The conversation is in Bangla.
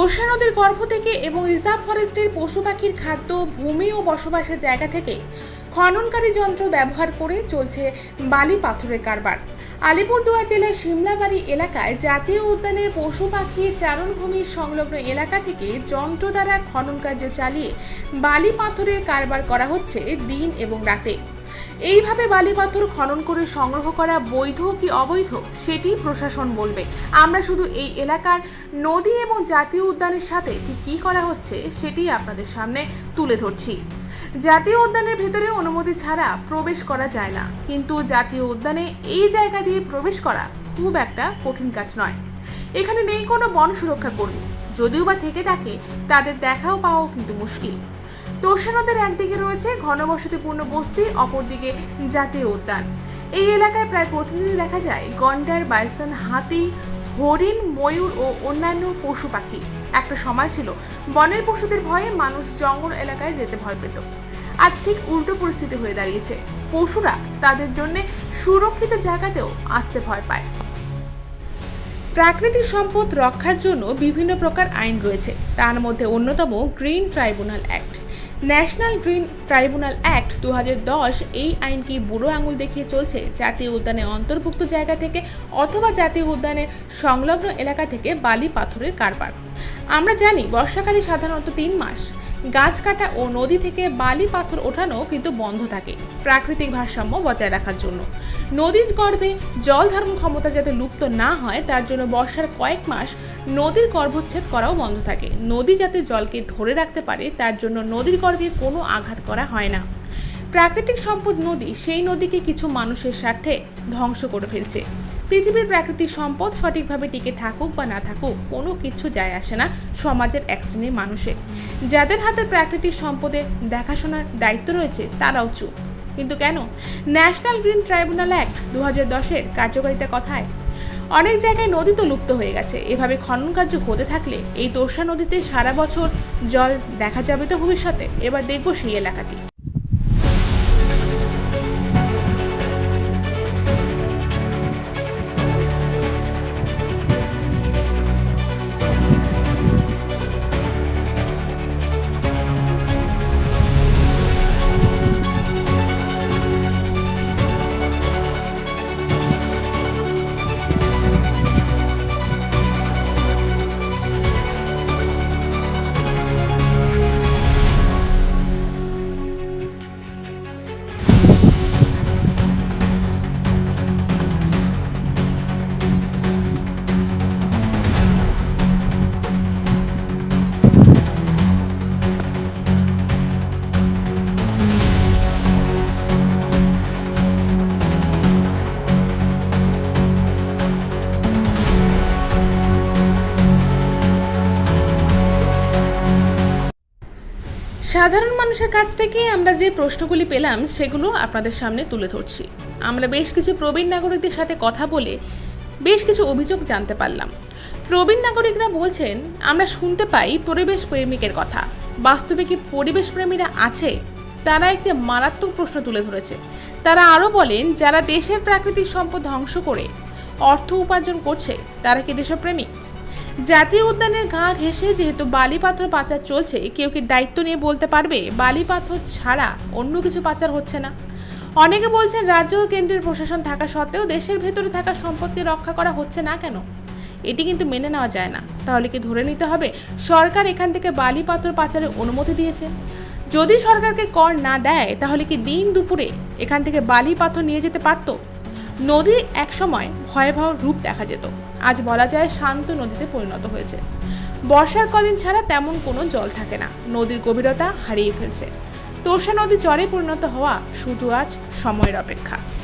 তোষা নদীর গর্ভ থেকে এবং রিজার্ভ ফরেস্টের পশু পাখির খাদ্য, ভূমি ও বসবাসের জায়গা থেকে খননকারী যন্ত্র ব্যবহার করে চলছে বালি পাথরের কারবার। আলিপুরদুয়ার জেলার সিমলাবাড়ি এলাকায় জাতীয় উদ্যানের পশু পাখি চারণভূমির সংলগ্ন এলাকা থেকে যন্ত্র দ্বারা খনন কার্য চালিয়ে বালি পাথরের কারবার করা হচ্ছে দিন এবং রাতে। এইভাবে বালি পাথর খনন করে সংগ্রহ করা বৈধ কি অবৈধ, সেটি প্রশাসন বলবে। আমরা শুধু এই এলাকার নদী এবং জাতীয় উদ্যানের সাথে ঠিক কী করা হচ্ছে, সেটি আপনাদের সামনে তুলে ধরছি। জাতীয় উদ্যানের ভেতরে অনুমতি ছাড়া প্রবেশ করা যায় না, কিন্তু জাতীয় উদ্যানে এই জায়গা দিয়ে প্রবেশ করা খুব একটা কঠিন কাজ নয়। এখানে নেই কোনো বন সুরক্ষা কর্মী যদিও বা থেকে থাকে, তাদের দেখাও পাওয়াও কিন্তু মুশকিল। তোষা নদের একদিকে রয়েছে ঘনবসতিপূর্ণ বস্তি, অপরদিকে জাতীয় উদ্যান। এই এলাকায় প্রায় প্রতিদিনই দেখা যায় গন্ডার বাইস্তান হাতি, হরিণ, ময়ূর ও অন্যান্য পশু পাখি। একটা সময় ছিল, বনের পশুদের ভয়ে মানুষ জঙ্গল এলাকায় যেতে ভয় পেত। আজ ঠিক উল্টো পরিস্থিতি হয়ে দাঁড়িয়েছে। পশুরা তাদের জন্য সুরক্ষিত জায়গাতেও আসতে ভয় পায়। প্রাকৃতিক সম্পদ রক্ষার জন্য বিভিন্ন প্রকার আইন রয়েছে। তার মধ্যে অন্যতম green tribunal act. National green tribunal act দু হাজার দশ এই আইনকে বুড়ো আঙুল দেখিয়ে চলছে। জাতীয় উদ্যানে অন্তর্ভুক্ত জায়গা থেকে অথবা জাতীয় উদ্যানের সংলগ্ন এলাকা থেকে বালি পাথরের কারবার। আমরা জানি, বর্ষাকালে সাধারণত তিন মাস। গাছ কাটা ও নদী থেকে বালি পাথর ওঠানো কিন্তু বন্ধ থাকে, প্রাকৃতিক ভারসাম্য বজায় রাখার জন্য। নদীর গর্ভে জল ধারণ ক্ষমতা যাতে লুপ্ত না হয়, তার জন্য বর্ষার কয়েক মাস নদীর গর্ভচ্ছেদ করাও বন্ধ থাকে। নদী যাতে জলকে ধরে রাখতে পারে, তার জন্য নদীর গর্ভে কোনো আঘাত করা হয় না। প্রাকৃতিক সম্পদ নদী, সেই নদীকে কিছু মানুষের স্বার্থে ধ্বংস করে ফেলছে। পৃথিবীর প্রাকৃতিক সম্পদ সঠিকভাবে টিকে থাকুক বা না থাকুক, কোনো কিছু যায় আসে না সমাজের এক শ্রেণির মানুষের। যাদের হাতে প্রাকৃতিক সম্পদের দেখাশোনার দায়িত্ব রয়েছে, তারাও চুপ। কিন্তু কেন? ন্যাশনাল গ্রিন ট্রাইব্যুনাল অ্যাক্ট দু হাজার দশের কার্যকারিতা কথায় অনেক জায়গায় নদী তো লুপ্ত হয়ে গেছে। এভাবে খনন কার্য হতে থাকলে এই তোষা নদীতে সারা বছর জল দেখা যাবে তো ভবিষ্যতে। এবার দেখব সেই এলাকাটি। সাধারণ মানুষের কাছ থেকে আমরা যে প্রশ্নগুলি পেলাম, সেগুলো আপনাদের সামনে তুলে ধরছি। আমরা বেশ কিছু প্রবীণ নাগরিকদের সাথে কথা বলে বেশ কিছু অভিযোগ জানতে পারলাম। প্রবীণ নাগরিকরা বলছেন, আমরা শুনতে পাই পরিবেশ প্রেমিকের কথা। বাস্তবে কি পরিবেশ প্রেমীরা আছে? তারা একটি মারাত্মক প্রশ্ন তুলে ধরেছে। তারা আরও বলেন, যারা দেশের প্রাকৃতিক সম্পদ ধ্বংস করে, অর্থ উপার্জন করছে, তারা কি দেশপ্রেমিক? জাতীয় উদ্যানের ঘা ঘেঁষে যেহেতু বালি পাথর পাচার চলছে, কেউ কি দায়িত্ব নিয়ে বলতে পারবে? বালি পাথর ছাড়া অন্য কিছু পাচার হচ্ছে না। অনেকে বলছেন রাজ্য ও কেন্দ্রের প্রশাসন থাকা সত্ত্বেও দেশের ভেতরে থাকা সম্পত্তি রক্ষা করা হচ্ছে না কেন? এটি কিন্তু মেনে নেওয়া যায় না। তাহলে কি ধরে নিতে হবে, সরকার এখান থেকে বালি পাথর পাচারের অনুমতি দিয়েছে? যদি সরকারকে কর না দেয়, তাহলে কি দিন দুপুরে এখান থেকে বালি পাথর নিয়ে যেতে পারত? নদীর একসময় ভয়াবহ রূপ দেখা যেত। আজ বলা যায় শান্ত নদীতে পরিণত হয়েছে। বর্ষার কদিন ছাড়া তেমন কোনো জল থাকে না। নদীর গভীরতা হারিয়ে ফেলছে। তোষা নদী চরে পরিণত হওয়া শুধু আজ সময়ের অপেক্ষা।